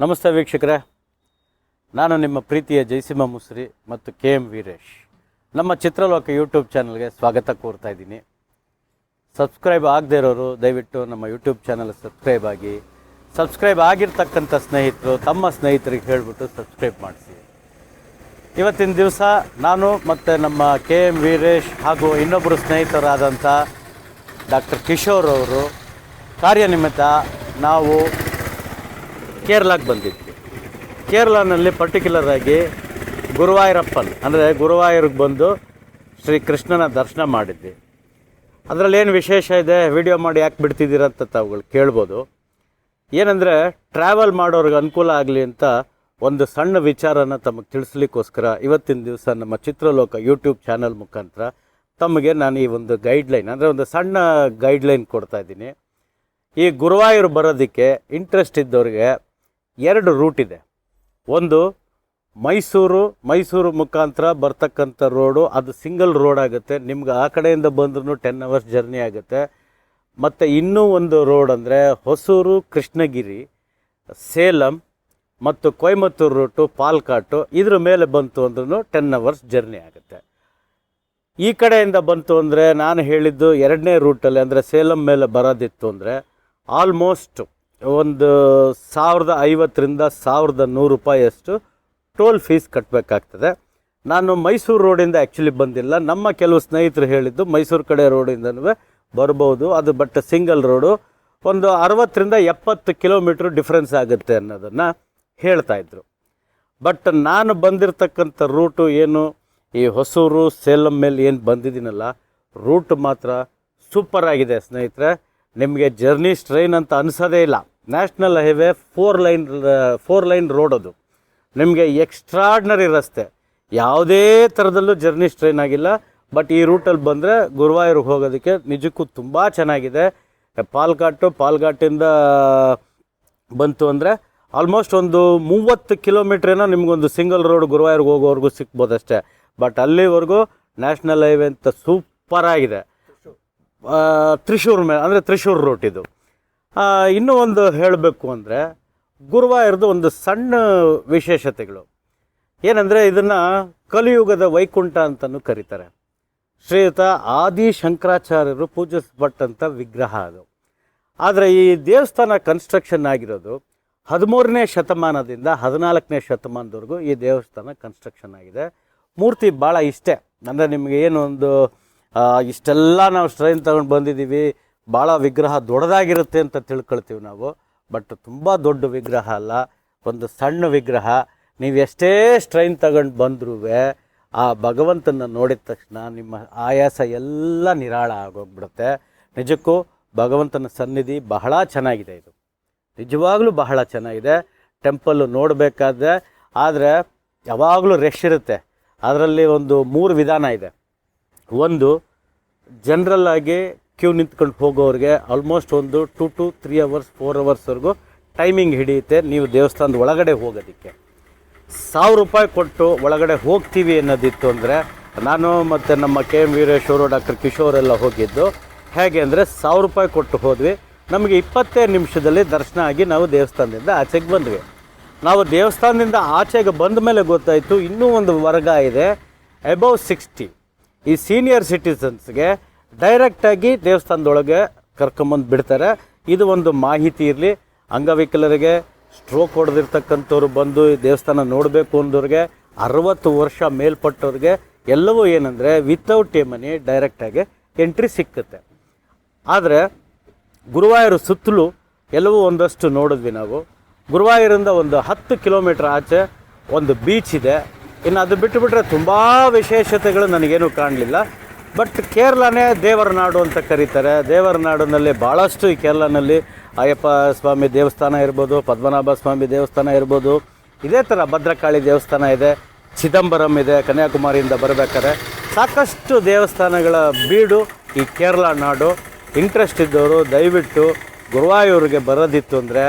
ನಮಸ್ತೆ ವೀಕ್ಷಕರೇ. ನಾನು ನಿಮ್ಮ ಪ್ರೀತಿಯ ಜಯಸಿಂಹ ಮುಸ್ರಿ ಮತ್ತು ಕೆ ಎಂ ವೀರೇಶ್. ನಮ್ಮ ಚಿತ್ರಲೋಕ ಯೂಟ್ಯೂಬ್ ಚಾನಲ್ಗೆ ಸ್ವಾಗತ ಕೋರ್ತಾ ಇದ್ದೀನಿ. ಸಬ್ಸ್ಕ್ರೈಬ್ ಆಗದೇ ಇರೋರು ದಯವಿಟ್ಟು ನಮ್ಮ ಯೂಟ್ಯೂಬ್ ಚಾನಲ್ ಸಬ್ಸ್ಕ್ರೈಬ್ ಆಗಿ. ಸಬ್ಸ್ಕ್ರೈಬ್ ಆಗಿರ್ತಕ್ಕಂಥ ಸ್ನೇಹಿತರು ತಮ್ಮ ಸ್ನೇಹಿತರಿಗೆ ಹೇಳಿಬಿಟ್ಟು ಸಬ್ಸ್ಕ್ರೈಬ್ ಮಾಡಿಸಿ. ಇವತ್ತಿನ ದಿವಸ ನಾನು ಮತ್ತು ನಮ್ಮ ಕೆ ಎಂ ವೀರೇಶ್ ಹಾಗೂ ಇನ್ನೊಬ್ಬರು ಸ್ನೇಹಿತರಾದಂಥ ಡಾಕ್ಟರ್ ಕಿಶೋರ್ ಅವರು ಕಾರ್ಯನಿಮಿತ್ತ ನಾವು ಕೇರಳಕ್ಕೆ ಬಂದಿದ್ವಿ. ಕೇರಳನಲ್ಲಿ ಪರ್ಟಿಕ್ಯುಲರ್ ಆಗಿ ಗುರುವಾಯೂರಪ್ಪನ್, ಅಂದರೆ ಗುರುವಾಯೂರಿಗೆ ಬಂದು ಶ್ರೀ ಕೃಷ್ಣನ ದರ್ಶನ ಮಾಡಿದ್ವಿ. ಅದರಲ್ಲಿ ಏನು ವಿಶೇಷ ಇದೆ? ವಿಡಿಯೋ ಮಾಡಿ ಯಾಕೆ ಬಿಡ್ತಿದ್ದೀರ ಅಂತ ತಾವುಗಳು ಕೇಳ್ಬೋದು. ಏನಂದರೆ ಟ್ರಾವೆಲ್ ಮಾಡೋರಿಗೆ ಅನುಕೂಲ ಆಗಲಿ ಅಂತ ಒಂದು ಸಣ್ಣ ವಿಚಾರನ ತಮಗೆ ತಿಳಿಸ್ಲಿಕ್ಕೋಸ್ಕರ ಇವತ್ತಿನ ದಿವಸ ನಮ್ಮ ಚಿತ್ರಲೋಕ ಯೂಟ್ಯೂಬ್ ಚಾನಲ್ ಮುಖಾಂತರ ತಮಗೆ ನಾನು ಈ ಒಂದು ಗೈಡ್ಲೈನ್ ಅಂದರೆ ಒಂದು ಸಣ್ಣ ಗೈಡ್ಲೈನ್ ಕೊಡ್ತಾ ಇದ್ದೀನಿ. ಈ ಗುರುವಾಯೂರು ಬರೋದಕ್ಕೆ ಇಂಟ್ರೆಸ್ಟ್ ಇದ್ದವ್ರಿಗೆ ಎರಡು ರೂಟ್ ಇದೆ. ಒಂದು ಮೈಸೂರು ಮೈಸೂರು ಮುಖಾಂತರ ಬರ್ತಕ್ಕಂಥ ರೋಡು ಅದು ಸಿಂಗಲ್ ರೋಡ್ ಆಗುತ್ತೆ. ನಿಮ್ಗೆ ಆ ಕಡೆಯಿಂದ ಬಂದ್ರೂ ಟೆನ್ ಅವರ್ಸ್ ಜರ್ನಿ ಆಗುತ್ತೆ. ಮತ್ತು ಇನ್ನೂ ಒಂದು ರೋಡ್ ಅಂದರೆ ಹೊಸೂರು, ಕೃಷ್ಣಗಿರಿ, ಸೇಲಂ ಮತ್ತು ಕೊಯಮತ್ತೂರು ರೂಟು ಪಾಲ್ಕಾಟು ಇದ್ರ ಮೇಲೆ ಬಂತು ಅಂದ್ರೂ ಟೆನ್ ಅವರ್ಸ್ ಜರ್ನಿ ಆಗುತ್ತೆ. ಈ ಕಡೆಯಿಂದ ಬಂತು ಅಂದರೆ ನಾನು ಹೇಳಿದ್ದು ಎರಡನೇ ರೂಟಲ್ಲಿ ಅಂದರೆ ಸೇಲಂ ಮೇಲೆ ಬರೋದಿತ್ತು ಅಂದರೆ ಆಲ್ಮೋಸ್ಟ್ ಒಂದು ಸಾವಿರದ ಐವತ್ತರಿಂದ ಸಾವಿರದ ನೂರು ರೂಪಾಯಿಯಷ್ಟು ಟೋಲ್ ಫೀಸ್ ಕಟ್ಟಬೇಕಾಗ್ತದೆ ನಾನು ಮೈಸೂರು ರೋಡಿಂದ ಆ್ಯಕ್ಚುಲಿ ಬಂದಿಲ್ಲ. ನಮ್ಮ ಕೆಲವು ಸ್ನೇಹಿತರು ಹೇಳಿದ್ದು ಮೈಸೂರು ಕಡೆ ರೋಡಿಂದನೂ ಬರ್ಬೋದು ಅದು ಬಟ್ ಸಿಂಗಲ್ ರೋಡು ಒಂದು ಅರವತ್ತರಿಂದ ಎಪ್ಪತ್ತು ಕಿಲೋಮೀಟ್ರ್ ಡಿಫ್ರೆನ್ಸ್ ಆಗುತ್ತೆ ಅನ್ನೋದನ್ನು ಹೇಳ್ತಾಯಿದ್ರು ಬಟ್ ನಾನು ಬಂದಿರತಕ್ಕಂಥ ರೂಟು ಏನು? ಈ ಹೊಸೂರು, ಸೇಲಂ ಮೇಲೆ ಏನು ಬಂದಿದ್ದೀನಲ್ಲ ರೂಟ್ ಮಾತ್ರ ಸೂಪರ್ ಆಗಿದೆ ಸ್ನೇಹಿತರೆ. ನಿಮಗೆ ಜರ್ನಿ ಸ್ಟ್ರೈನ್ ಅಂತ ಅನಿಸೋದೇ ಇಲ್ಲ. National highway four lane four lane road ಅದು. ನಿಮಗೆ ಎಕ್ಸ್ಟ್ರಾಡ್ನರಿ ರಸ್ತೆ. ಯಾವುದೇ ಥರದಲ್ಲೂ ಜರ್ನಿ ಸ್ಟ್ರೈನ್ ಆಗಿಲ್ಲ. ಬಟ್ ಈ ರೂಟಲ್ಲಿ ಬಂದರೆ ಗುರುವಾಯೂರಿಗೆ ಹೋಗೋದಕ್ಕೆ ನಿಜಕ್ಕೂ ತುಂಬ ಚೆನ್ನಾಗಿದೆ. ಪಾಲ್ಘಾಟು ಪಾಲ್ಘಾಟಿಂದ ಬಂತು ಅಂದರೆ ಆಲ್ಮೋಸ್ಟ್ ಒಂದು ಮೂವತ್ತು ಕಿಲೋಮೀಟ್ರೇನೋ ನಿಮಗೊಂದು ಸಿಂಗಲ್ ರೋಡ್ ಗುರುವಾಯೂರಿಗೆ ಹೋಗೋವರೆಗೂ ಸಿಕ್ಬೋದು ಅಷ್ಟೇ ಬಟ್ ಅಲ್ಲಿವರೆಗೂ ನ್ಯಾಷನಲ್ ಹೈವೇ ಅಂತ ಸೂಪರ್ ಆಗಿದೆ. ಆ, ತ್ರಿಶೂರ್ ಮೇಲೆ ಅಂದರೆ ತ್ರಿಶೂರ್ ರೂಟ್ ಇದು. ಇನ್ನೂ ಒಂದು ಹೇಳಬೇಕು ಅಂದರೆ ಗುರುವಾಯೂರ್ದು ಒಂದು ಸಣ್ಣ ವಿಶೇಷತೆಗಳು. ಏನಂದರೆ ಇದನ್ನು ಕಲಿಯುಗದ ವೈಕುಂಠ ಅಂತಲೂ ಕರೀತಾರೆ. ಶ್ರೀಯುತ ಆದಿ ಶಂಕರಾಚಾರ್ಯರು ಪೂಜಿಸಲ್ಪಟ್ಟಂಥ ವಿಗ್ರಹ ಅದು. ಆದರೆ ಈ ದೇವಸ್ಥಾನ ಕನ್ಸ್ಟ್ರಕ್ಷನ್ ಆಗಿರೋದು ಹದಿಮೂರನೇ ಶತಮಾನದಿಂದ ಹದಿನಾಲ್ಕನೇ ಶತಮಾನದವರೆಗೂ ಈ ದೇವಸ್ಥಾನ ಕನ್ಸ್ಟ್ರಕ್ಷನ್ ಆಗಿದೆ. ಮೂರ್ತಿ ಭಾಳ ಇಷ್ಟೇ. ಅಂದರೆ ನಿಮಗೆ ಏನೊಂದು ಇಷ್ಟೆಲ್ಲ ನಾವು ಸ್ಟ್ರೈನ್ ತಗೊಂಡು ಬಂದಿದ್ದೀವಿ ಭಾಳ ವಿಗ್ರಹ ದೊಡ್ಡದಾಗಿರುತ್ತೆ ಅಂತ ತಿಳ್ಕೊಳ್ತೀವಿ ನಾವು ಬಟ್ ತುಂಬ ದೊಡ್ಡ ವಿಗ್ರಹ ಅಲ್ಲ. ಒಂದು ಸಣ್ಣ ವಿಗ್ರಹ. ನೀವು ಎಷ್ಟೇ ಸ್ಟ್ರೈನ್ ತಗೊಂಡು ಬಂದ್ರೂ ಆ ಭಗವಂತನ ನೋಡಿದ ತಕ್ಷಣ ನಿಮ್ಮ ಆಯಾಸ ಎಲ್ಲ ನಿರಾಳ ಆಗೋಗ್ಬಿಡುತ್ತೆ. ನಿಜಕ್ಕೂ ಭಗವಂತನ ಸನ್ನಿಧಿ ಬಹಳ ಚೆನ್ನಾಗಿದೆ ಇದು. ನಿಜವಾಗ್ಲೂ ಬಹಳ ಚೆನ್ನಾಗಿದೆ. ಟೆಂಪಲ್ಲು ನೋಡಬೇಕಾದ್ರೆ, ಆದರೆ ಯಾವಾಗಲೂ ರಶ್ ಇರುತ್ತೆ. ಅದರಲ್ಲಿ ಒಂದು ಮೂರು ವಿಧಾನ ಇದೆ. ಒಂದು ಜನರಲ್ ಆಗಿ ಕ್ಯೂ ನಿಂತ್ಕೊಂಡು ಹೋಗೋರಿಗೆ ಆಲ್ಮೋಸ್ಟ್ ಒಂದು two two three hours four ಅವರ್ಸ್ವರೆಗೂ timing ಹಿಡಿಯುತ್ತೆ. ನೀವು ದೇವಸ್ಥಾನದ ಒಳಗಡೆ ಹೋಗೋದಕ್ಕೆ. ಸಾವಿರ ರೂಪಾಯಿ ಕೊಟ್ಟು ಒಳಗಡೆ ಹೋಗ್ತೀವಿ ಅನ್ನೋದಿತ್ತು ಅಂದರೆ, ನಾನು ಮತ್ತು ನಮ್ಮ ಕೆ ಎಂ ವೀರೇಶ್ವರು, ಡಾಕ್ಟರ್ ಕಿಶೋರ್ ಎಲ್ಲ ಹೋಗಿದ್ದು, ಹೇಗೆ ಅಂದರೆ ಸಾವಿರ ರೂಪಾಯಿ ಕೊಟ್ಟು ಹೋದ್ವಿ. ನಮಗೆ ಇಪ್ಪತ್ತೇ ನಿಮಿಷದಲ್ಲಿ ದರ್ಶನ ಆಗಿ ನಾವು ದೇವಸ್ಥಾನದಿಂದ ಆಚೆಗೆ ಬಂದ್ವಿ. ನಾವು ದೇವಸ್ಥಾನದಿಂದ ಆಚೆಗೆ ಬಂದ ಮೇಲೆ ಗೊತ್ತಾಯಿತು, ಇನ್ನೂ ಒಂದು ವರ್ಗ ಇದೆ ಅಬೌವ್ ಸಿಕ್ಸ್ಟಿ ಈ ಸೀನಿಯರ್ ಸಿಟಿಸನ್ಸ್ಗೆ ಡೈರೆಕ್ಟಾಗಿ ದೇವಸ್ಥಾನದೊಳಗೆ ಕರ್ಕೊಂಬಂದು ಬಿಡ್ತಾರೆ. ಇದು ಒಂದು ಮಾಹಿತಿ ಇರಲಿ. ಅಂಗವಿಕಲರಿಗೆ ಸ್ಟ್ರೋಕ್ ಹೊಡೆದಿರ್ತಕ್ಕಂಥವ್ರು ಬಂದು ಈ ದೇವಸ್ಥಾನ ನೋಡಬೇಕು ಅಂದವ್ರಿಗೆ ಅರವತ್ತು ವರ್ಷ ಮೇಲ್ಪಟ್ಟವ್ರಿಗೆ ಎಲ್ಲವೂ ಏನಂದರೆ ವಿತೌಟ್ ಎ ಮನಿ ಡೈರೆಕ್ಟಾಗಿ ಎಂಟ್ರಿ ಸಿಕ್ಕುತ್ತೆ. ಆದರೆ ಗುರುವಾಯೂರು ಸುತ್ತಲೂ ಎಲ್ಲವೂ ಒಂದಷ್ಟು ನೋಡಿದ್ವಿ ನಾವು. ಗುರುವಾಯೂರಿಂದ ಒಂದು ಹತ್ತು ಕಿಲೋಮೀಟ್ರ್ ಆಚೆ ಒಂದು ಬೀಚ್ ಇದೆ. ಇನ್ನು ಅದು ಬಿಟ್ಟುಬಿಟ್ರೆ ತುಂಬ ವಿಶೇಷತೆಗಳು ನನಗೇನು ಕಾಣಲಿಲ್ಲ. ಬಟ್ ಕೇರಳನೇ ದೇವರ ನಾಡು ಅಂತ ಕರೀತಾರೆ. ದೇವರ ನಾಡಿನಲ್ಲಿ ಭಾಳಷ್ಟು ಈ ಕೇರಳನಲ್ಲಿ ಅಯ್ಯಪ್ಪ ಸ್ವಾಮಿ ದೇವಸ್ಥಾನ ಇರ್ಬೋದು, ಪದ್ಮನಾಭ ಸ್ವಾಮಿ ದೇವಸ್ಥಾನ ಇರ್ಬೋದು. ಇದೇ ಥರ ಭದ್ರಕಾಳಿ ದೇವಸ್ಥಾನ ಇದೆ, ಚಿದಂಬರಂ ಇದೆ, ಕನ್ಯಾಕುಮಾರಿಯಿಂದ ಬರಬೇಕಾದ್ರೆ ಸಾಕಷ್ಟು ದೇವಸ್ಥಾನಗಳ ಬೀಡು ಈ ಕೇರಳ ನಾಡು. ಇಂಟ್ರೆಸ್ಟ್ ಇದ್ದವರು ದಯವಿಟ್ಟು ಗುರುವಾಯೂರಿಗೆ ಬರೋದಿತ್ತು ಅಂದರೆ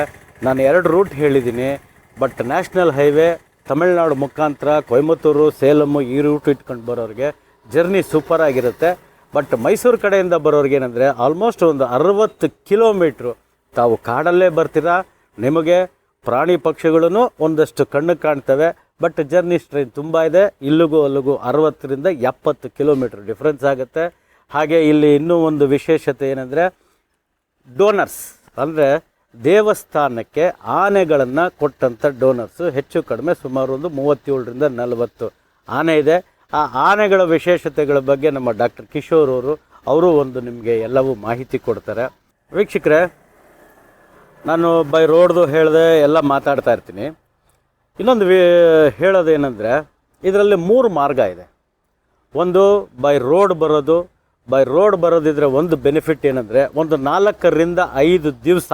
ನಾನು ಎರಡು ರೂಟ್ ಹೇಳಿದ್ದೀನಿ. ಬಟ್ ನ್ಯಾಷನಲ್ ಹೈವೇ ತಮಿಳ್ನಾಡು ಮುಖಾಂತರ, ಕೊಯಮತ್ತೂರು ಸೇಲಮ್ಮು ಈ ರೂಟ್ ಇಟ್ಕೊಂಡು ಬರೋರಿಗೆ ಜರ್ನಿ ಸೂಪರ್ ಆಗಿರುತ್ತೆ. ಬಟ್ ಮೈಸೂರು ಕಡೆಯಿಂದ ಬರೋರಿಗೆ ಏನಂದರೆ ಆಲ್ಮೋಸ್ಟ್ ಒಂದು ಅರವತ್ತು ಕಿಲೋಮೀಟ್ರು. ತಾವು ಕಾಡಲ್ಲೇ ಬರ್ತೀರಾ? ನಿಮಗೆ ಪ್ರಾಣಿ ಪಕ್ಷಿಗಳೂ ಒಂದಷ್ಟು ಕಣ್ಣು ಕಾಣ್ತವೆ. ಬಟ್ ಜರ್ನಿ ಸ್ಟ್ರೈನ್ ತುಂಬ ಇದೆ. ಇಲ್ಲಿಗೂ ಅಲ್ಲಿಗೂ ಅರವತ್ತರಿಂದ ಎಪ್ಪತ್ತು ಕಿಲೋಮೀಟ್ರ್ ಡಿಫ್ರೆನ್ಸ್ ಆಗುತ್ತೆ. ಹಾಗೆ ಇಲ್ಲಿ ಇನ್ನೂ ಒಂದು ವಿಶೇಷತೆ ಏನಂದರೆ ಡೋನರ್ಸ್ ಅಂದರೆ ದೇವಸ್ಥಾನಕ್ಕೆ ಆನೆಗಳನ್ನು ಕೊಟ್ಟಂಥ ಡೋನರ್ಸು ಹೆಚ್ಚು ಕಡಿಮೆ ಸುಮಾರು ಒಂದು ಮೂವತ್ತೇಳರಿಂದ ನಲವತ್ತು ಆನೆ ಇದೆ. ಆ ಆನೆಗಳ ವಿಶೇಷತೆಗಳ ಬಗ್ಗೆ ನಮ್ಮ ಡಾಕ್ಟರ್ ಕಿಶೋರ್ ಅವರು ಅವರು ಒಂದು ನಿಮಗೆ ಎಲ್ಲವೂ ಮಾಹಿತಿ ಕೊಡ್ತಾರೆ. ವೀಕ್ಷಕರೇ, ನಾನು ಬೈ ರೋಡ್ದು ಹೇಳಿದೆ ಎಲ್ಲ ಮಾತಾಡ್ತಾ ಇರ್ತೀನಿ. ಇನ್ನೊಂದು ವಿ, ಹೇಳೋದೇನೆಂದರೆ, ಇದರಲ್ಲಿ ಮೂರು ಮಾರ್ಗ ಇದೆ. ಒಂದು, ಬೈ ರೋಡ್ ಬರೋದು. ಬೈ ರೋಡ್ ಬರೋದಿದ್ರೆ ಒಂದು ಬೆನಿಫಿಟ್ ಏನಂದರೆ, ಒಂದು ನಾಲ್ಕರಿಂದ ಐದು ದಿವಸ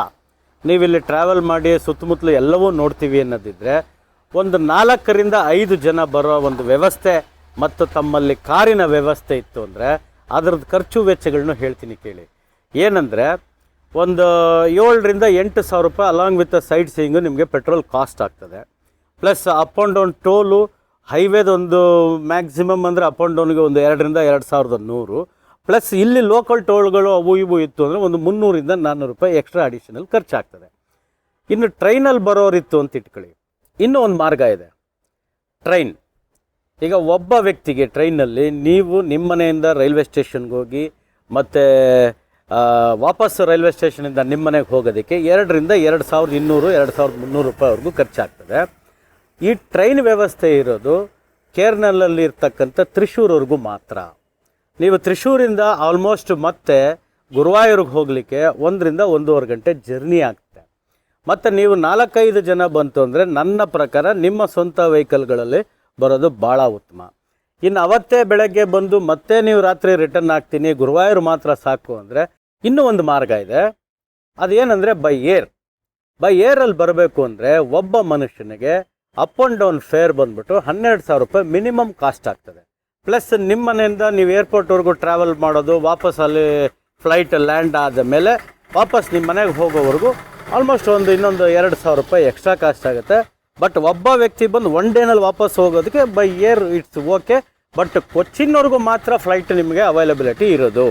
ನೀವಿಲ್ಲಿ ಟ್ರಾವೆಲ್ ಮಾಡಿ ಸುತ್ತಮುತ್ತಲು ಎಲ್ಲವೂ ನೋಡ್ತೀವಿ ಅನ್ನೋದಿದ್ರೆ, ಒಂದು ನಾಲ್ಕರಿಂದ ಐದು ಜನ ಬರೋ ಒಂದು ವ್ಯವಸ್ಥೆ ಮತ್ತು ತಮ್ಮಲ್ಲಿ ಕಾರಿನ ವ್ಯವಸ್ಥೆ ಇತ್ತು ಅಂದರೆ ಅದರದ್ದು ಖರ್ಚು ವೆಚ್ಚಗಳನ್ನೂ ಹೇಳ್ತೀನಿ ಕೇಳಿ. ಏನಂದರೆ ಒಂದು ಏಳರಿಂದ ಎಂಟು ಸಾವಿರ ರೂಪಾಯಿ ಅಲಾಂಗ್ ವಿತ್ ಸೈಡ್ ಸೀಯಿಂಗು ನಿಮಗೆ ಪೆಟ್ರೋಲ್ ಕಾಸ್ಟ್ ಆಗ್ತದೆ. Plus up and down toll ಹೈವೇದೊಂದು maximum ಅಂದರೆ ಅಪ್ ಆ್ಯಂಡ್ ಡೌನ್ಗೆ ಒಂದು ಎರಡರಿಂದ ಎರಡು ಸಾವಿರದ ನೂರು. ಪ್ಲಸ್ ಇಲ್ಲಿ ಲೋಕಲ್ ಟೋಲ್ಗಳು ಅವು ಇವು ಇತ್ತು ಅಂದರೆ ಒಂದು ಮುನ್ನೂರಿಂದ ನಾನ್ನೂರು ರೂಪಾಯಿ ಎಕ್ಸ್ಟ್ರಾ ಅಡಿಷನಲ್ ಖರ್ಚಾಗ್ತದೆ. ಇನ್ನು ಟ್ರೈನಲ್ಲಿ ಬರೋರಿತ್ತು ಅಂತ ಇಟ್ಕೊಳ್ಳಿ. ಇನ್ನೂ ಒಂದು ಮಾರ್ಗ ಇದೆ. ಟ್ರೈನ್ ಈಗ ಒಬ್ಬ ವ್ಯಕ್ತಿಗೆ ಟ್ರೈನಲ್ಲಿ ನೀವು ನಿಮ್ಮ ಮನೆಯಿಂದ ರೈಲ್ವೆ ಸ್ಟೇಷನ್ಗೆ ಹೋಗಿ ಮತ್ತು ವಾಪಸ್ ರೈಲ್ವೆ ಸ್ಟೇಷನಿಂದ ನಿಮ್ಮ ಮನೆಗೆ ಹೋಗೋದಕ್ಕೆ ಎರಡರಿಂದ ಎರಡು ಸಾವಿರದ ಇನ್ನೂರು, ಎರಡು ಸಾವಿರದ ಮುನ್ನೂರು ರೂಪಾಯಿವರೆಗೂ ಖರ್ಚಾಗ್ತದೆ. ಈ ಟ್ರೈನ್ ವ್ಯವಸ್ಥೆ ಇರೋದು ಕೇರ್ನಲ್ಲಲ್ಲಿ ಇರ್ತಕ್ಕಂಥ ತ್ರಿಶೂರ್ವರೆಗೂ ಮಾತ್ರ. ನೀವು ತ್ರಿಶೂರಿಂದ ಆಲ್ಮೋಸ್ಟ್ ಮತ್ತೆ ಗುರುವಾಯೂರಿಗೆ ಹೋಗಲಿಕ್ಕೆ ಒಂದರಿಂದ ಒಂದೂವರೆ ಗಂಟೆ ಜರ್ನಿ ಆಗುತ್ತೆ ಮತ್ತು ನೀವು ನಾಲ್ಕೈದು ಜನ ಬಂತು ಅಂದರೆ ನನ್ನ ಪ್ರಕಾರ ನಿಮ್ಮ ಸ್ವಂತ ವೆಹಿಕಲ್ಗಳಲ್ಲಿ ಬರೋದು ಭಾಳ ಉತ್ತಮ. ಇನ್ನು ಅವತ್ತೇ ಬೆಳಗ್ಗೆ ಬಂದು ಮತ್ತೆ ನೀವು ರಾತ್ರಿ ರಿಟರ್ನ್ ಆಗ್ತೀನಿ ಗುರುವಾಯೂರು ಮಾತ್ರ ಸಾಕು ಅಂದರೆ ಇನ್ನೂ ಒಂದು ಮಾರ್ಗ ಇದೆ. ಅದೇನೆಂದರೆ ಬೈ ಏರ್ ಬೈ ಏರಲ್ಲಿ ಬರಬೇಕು ಅಂದರೆ ಒಬ್ಬ ಮನುಷ್ಯನಿಗೆ ಅಪ್ ಆ್ಯಂಡ್ ಡೌನ್ ಫೇರ್ ಬಂದ್ಬಿಟ್ಟು ಹನ್ನೆರಡು ಸಾವಿರ ರೂಪಾಯಿ ಮಿನಿಮಮ್ ಕಾಸ್ಟ್ ಆಗ್ತದೆ. ಪ್ಲಸ್ ನಿಮ್ಮ ಮನೆಯಿಂದ ನೀವು ಏರ್ಪೋರ್ಟ್ವರೆಗೂ ಟ್ರಾವೆಲ್ ಮಾಡೋದು, ವಾಪಸ್ ಅಲ್ಲಿ ಫ್ಲೈಟ್ ಲ್ಯಾಂಡ್ ಆದ ಮೇಲೆ ವಾಪಸ್ ನಿಮ್ಮ ಮನೆಗೆ ಹೋಗೋವರೆಗೂ ಆಲ್ಮೋಸ್ಟ್ ಒಂದು ಇನ್ನೊಂದು ಎರಡು ಸಾವಿರ ರೂಪಾಯಿ ಎಕ್ಸ್ಟ್ರಾ ಕಾಸ್ಟ್ ಆಗುತ್ತೆ. ಬಟ್ ಒಬ್ಬ ವ್ಯಕ್ತಿ ಬಂದು ಒನ್ ಡೇನಲ್ಲಿ ವಾಪಸ್ ಹೋಗೋದಕ್ಕೆ by air it's okay but ಕೊಚ್ಚಿನ್ವರೆಗೂ ಮಾತ್ರ ಫ್ಲೈಟ್ ನಿಮಗೆ ಅವೈಲಬಿಲಿಟಿ ಇರೋದು.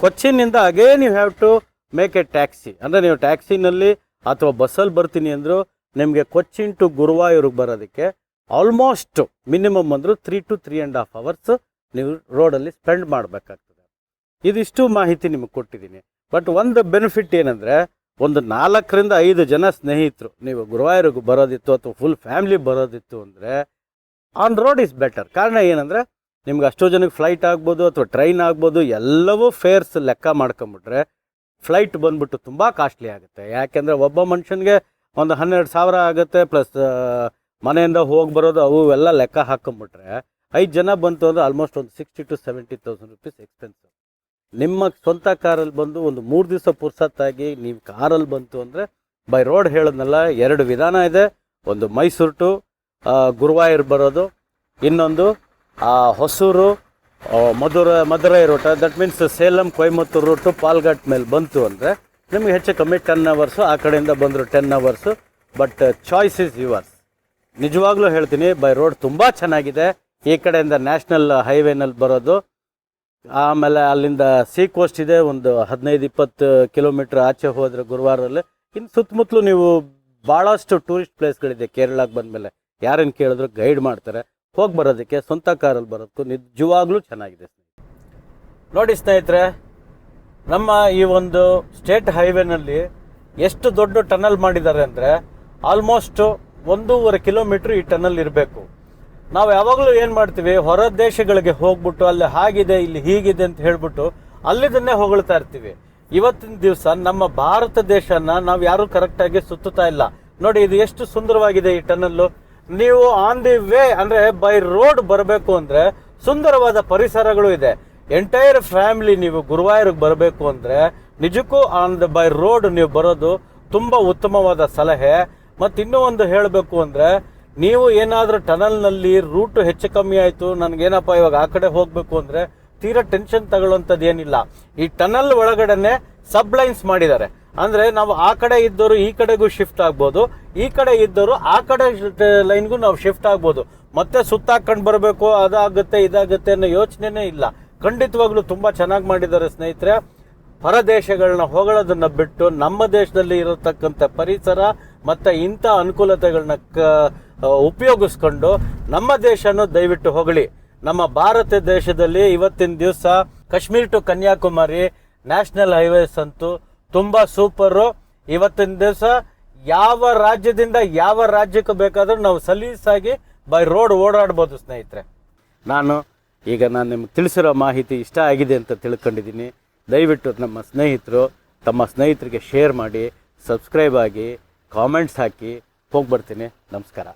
ಕೊಚ್ಚಿನಿಂದ again you have to make a taxi ಅಂದರೆ ನೀವು ಟ್ಯಾಕ್ಸಿನಲ್ಲಿ ಅಥವಾ ಬಸ್ಸಲ್ಲಿ ಬರ್ತೀನಿ ಅಂದರೂ ನಿಮಗೆ ಕೊಚ್ಚಿನ್ ಟು ಗುರುವಾಯೂರಿಗೆ ಬರೋದಕ್ಕೆ ಆಲ್ಮೋಸ್ಟ್ ಮಿನಿಮಮ್ ಅಂದರೂ three to three and half hours ನೀವು ರೋಡಲ್ಲಿ ಸ್ಪೆಂಡ್ ಮಾಡಬೇಕಾಗ್ತದೆ. ಇದಿಷ್ಟು ಮಾಹಿತಿ ನಿಮಗೆ ಕೊಟ್ಟಿದ್ದೀನಿ. ಬಟ್ ಒಂದು ಬೆನಿಫಿಟ್ ಏನಂದರೆ ಒಂದು ನಾಲ್ಕರಿಂದ ಐದು ಜನ ಸ್ನೇಹಿತರು, ನೀವು ಗುರುವಾಯೂರಿಗೆ ಬರೋದಿತ್ತು ಅಥವಾ ಫುಲ್ ಫ್ಯಾಮಿಲಿ ಬರೋದಿತ್ತು ಅಂದರೆ ಆನ್ ರೋಡ್ ಇಸ್ ಬೆಟರ್ ಕಾರಣ ಏನಂದರೆ, ನಿಮ್ಗೆ ಅಷ್ಟೋ ಜನಕ್ಕೆ ಫ್ಲೈಟ್ ಆಗ್ಬೋದು ಅಥವಾ ಟ್ರೈನ್ ಆಗ್ಬೋದು, ಎಲ್ಲವೂ ಫೇರ್ಸ್ ಲೆಕ್ಕ ಮಾಡ್ಕೊಂಬಿಟ್ರೆ ಫ್ಲೈಟ್ ಬಂದ್ಬಿಟ್ಟು ತುಂಬ ಕಾಸ್ಟ್ಲಿ ಆಗುತ್ತೆ. ಯಾಕೆಂದರೆ ಒಬ್ಬ ಮನುಷ್ಯನಿಗೆ ಒಂದು ಹನ್ನೆರಡು ಸಾವಿರ ಆಗುತ್ತೆ ಪ್ಲಸ್ ಮನೆಯಿಂದ ಹೋಗಿ ಬರೋದು, ಅವು ಎಲ್ಲ ಲೆಕ್ಕ ಹಾಕೊಂಬಿಟ್ರೆ, ಐದು ಜನ ಬಂತು ಅಂದರೆ ಆಲ್ಮೋಸ್ಟ್ ಒಂದು sixty to seventy thousand rupees expense ನಿಮ್ಮ ಸ್ವಂತ ಕಾರಲ್ಲಿ ಬಂದು ಒಂದು ಮೂರು ದಿವಸ ಪುರ್ಸತ್ತಾಗಿ ನೀವು ಕಾರಲ್ಲಿ ಬಂತು ಅಂದರೆ ಬೈ ರೋಡ್ ಹೇಳೋದ್ನಲ್ಲ ಎರಡು ವಿಧಾನ ಇದೆ. ಒಂದು ಮೈಸೂರು ಟು ಗುರುವಾಯೂರು ಬರೋದು. ಇನ್ನೊಂದು ಆ, Hosur Madura Madurai route that means Salem Coimbatore route Palghat ಮೇಲೆ ಬಂತು ಅಂದರೆ ನಿಮಗೆ ಹೆಚ್ಚು ಕಮ್ಮಿ ಟೆನ್ ಅವರ್ಸು ಆ ಕಡೆಯಿಂದ ಬಂದರು ten hours but choice is yours ನಿಜವಾಗ್ಲೂ ಹೇಳ್ತೀನಿ ಬೈ ರೋಡ್ ತುಂಬ ಚೆನ್ನಾಗಿದೆ. ಈ ಕಡೆಯಿಂದ ನ್ಯಾಷನಲ್ ಹೈವೇನಲ್ಲಿ ಬರೋದು. ಆಮೇಲೆ ಅಲ್ಲಿಂದ ಸೀ ಕೋಸ್ಟ್ ಇದೆ, ಒಂದು ಹದಿನೈದು ಇಪ್ಪತ್ತು ಕಿಲೋಮೀಟ್ರ್ ಆಚೆ ಹೋದರೆ ಗುರುವಾರದಲ್ಲಿ. ಇನ್ನು ಸುತ್ತಮುತ್ತಲು ನೀವು ಭಾಳಷ್ಟು ಟೂರಿಸ್ಟ್ ಪ್ಲೇಸ್ಗಳಿದೆ ಕೇರಳಕ್ಕೆ ಬಂದಮೇಲೆ. ಯಾರನ್ನು ಕೇಳಿದ್ರು ಗೈಡ್ ಮಾಡ್ತಾರೆ. ಹೋಗಿ ಬರೋದಕ್ಕೆ ಸ್ವಂತ ಕಾರಲ್ಲಿ ಬರೋದಕ್ಕೂ ನಿಜವಾಗ್ಲೂ ಚೆನ್ನಾಗಿದೆ ನೋಡಿ ಸ್ನೇಹಿತರೆ, ನಮ್ಮ ಈ ಒಂದು ಸ್ಟೇಟ್ ಹೈವೇನಲ್ಲಿ ಎಷ್ಟು ದೊಡ್ಡ ಟನಲ್ ಮಾಡಿದ್ದಾರೆ ಅಂದರೆ ಆಲ್ಮೋಸ್ಟ್ ಒಂದೂವರೆ ಕಿಲೋಮೀಟ್ರ್ ಈ ಟನಲ್ ಇರಬೇಕು. ನಾವು ಯಾವಾಗಲೂ ಏನು ಮಾಡ್ತೀವಿ, ಹೊರ ದೇಶಗಳಿಗೆ ಹೋಗ್ಬಿಟ್ಟು ಅಲ್ಲಿ ಹಾಗಿದೆ, ಇಲ್ಲಿ ಹೀಗಿದೆ ಅಂತ ಹೇಳ್ಬಿಟ್ಟು ಅಲ್ಲಿದನ್ನೇ ಹೊಗಳ್ತಾ ಇರ್ತೀವಿ. ಇವತ್ತಿನ ದಿವಸ ನಮ್ಮ ಭಾರತ ದೇಶನ ನಾವು ಯಾರು ಕರೆಕ್ಟಾಗಿ ಸುತ್ತುತ್ತಾ ಇಲ್ಲ. ನೋಡಿ, ಇದು ಎಷ್ಟು ಸುಂದರವಾಗಿದೆ ಈ ಟನಲ್ಲು. ನೀವು ಆನ್ ದಿ ವೇ ಅಂದ್ರೆ ಬೈ ರೋಡ್ ಬರಬೇಕು ಅಂದ್ರೆ ಸುಂದರವಾದ ಪರಿಸರಗಳು ಇದೆ. ಎಂಟೈರ್ ಫ್ಯಾಮಿಲಿ ನೀವು ಗುರುವಾಯೂರಿಗೆ ಬರಬೇಕು ಅಂದ್ರೆ ನಿಜಕ್ಕೂ ಆನ್ ದ ಬೈ ರೋಡ್ ನೀವು ಬರೋದು ತುಂಬಾ ಉತ್ತಮವಾದ ಸಲಹೆ. ಮತ್ತು ಇನ್ನೂ ಒಂದು ಹೇಳಬೇಕು ಅಂದ್ರೆ ನೀವು ಏನಾದರೂ ಟನಲ್ನಲ್ಲಿ ರೂಟ್ ಹೆಚ್ಚು ಕಮ್ಮಿ ಆಯಿತು, ನನಗೇನಪ್ಪ ಇವಾಗ ಆ ಕಡೆ ಹೋಗಬೇಕು ಅಂದ್ರೆ ತೀರಾ ಟೆನ್ಷನ್ ತಗೊಳ್ಳೋಂಥದ್ದು ಏನಿಲ್ಲ ಈ ಟನಲ್ ಒಳಗಡೆನೆ ಸಬ್ ಲೈನ್ಸ್ ಮಾಡಿದ್ದಾರೆ. ಅಂದ್ರೆ ನಾವು ಆ ಕಡೆ ಇದ್ದವರು ಈ ಕಡೆಗೂ ಶಿಫ್ಟ್ ಆಗ್ಬೋದು, ಈ ಕಡೆ ಇದ್ದವರು ಆ ಕಡೆ ಲೈನ್ಗೂ ನಾವು ಶಿಫ್ಟ್ ಆಗ್ಬೋದು. ಮತ್ತೆ ಸುತ್ತಾಕೊಂಡು ಬರಬೇಕು, ಅದಾಗುತ್ತೆ, ಇದಾಗುತ್ತೆ ಅನ್ನೋ ಯೋಚನೆನೇ ಇಲ್ಲ. ಖಂಡಿತವಾಗ್ಲೂ ತುಂಬಾ ಚೆನ್ನಾಗಿ ಮಾಡಿದ್ದಾರೆ ಸ್ನೇಹಿತರೆ. ಹೊರ ದೇಶಗಳನ್ನ ಹೊಗಳೋದನ್ನ ಬಿಟ್ಟು ನಮ್ಮ ದೇಶದಲ್ಲಿ ಇರತಕ್ಕಂಥ ಪರಿಸರ ಮತ್ತು ಇಂಥ ಅನುಕೂಲತೆಗಳನ್ನ ಉಪಯೋಗಿಸ್ಕೊಂಡು ನಮ್ಮ ದೇಶನೂ ದಯವಿಟ್ಟು ಹೊಗಳಿ. ನಮ್ಮ ಭಾರತ ದೇಶದಲ್ಲಿ ಇವತ್ತಿನ ದಿವಸ Kashmir to Kanyakumari national highways ಅಂತೂ ತುಂಬ ಸೂಪರು ಇವತ್ತಿನ ದಿವಸ ಯಾವ ರಾಜ್ಯದಿಂದ ಯಾವ ರಾಜ್ಯಕ್ಕೆ ಬೇಕಾದರೂ ನಾವು ಸಲೀಸಾಗಿ ಬೈ ರೋಡ್ ಓಡಾಡ್ಬೋದು ಸ್ನೇಹಿತರೆ. ನಾನು ಈಗ ನಾನು ನಿಮ್ಗೆ ತಿಳಿಸಿರೋ ಮಾಹಿತಿ ಇಷ್ಟ ಆಗಿದೆ ಅಂತ ತಿಳ್ಕೊಂಡಿದ್ದೀನಿ. ದಯವಿಟ್ಟು ನಮ್ಮ ಸ್ನೇಹಿತರು ತಮ್ಮ ಸ್ನೇಹಿತರಿಗೆ ಶೇರ್ ಮಾಡಿ ಸಬ್ಸ್ಕ್ರೈಬ್ ಆಗಿ ಕಾಮೆಂಟ್ಸ್ ಹಾಕಿ, ಹೋಗ್ಬರ್ತೀನಿ. ನಮಸ್ಕಾರ.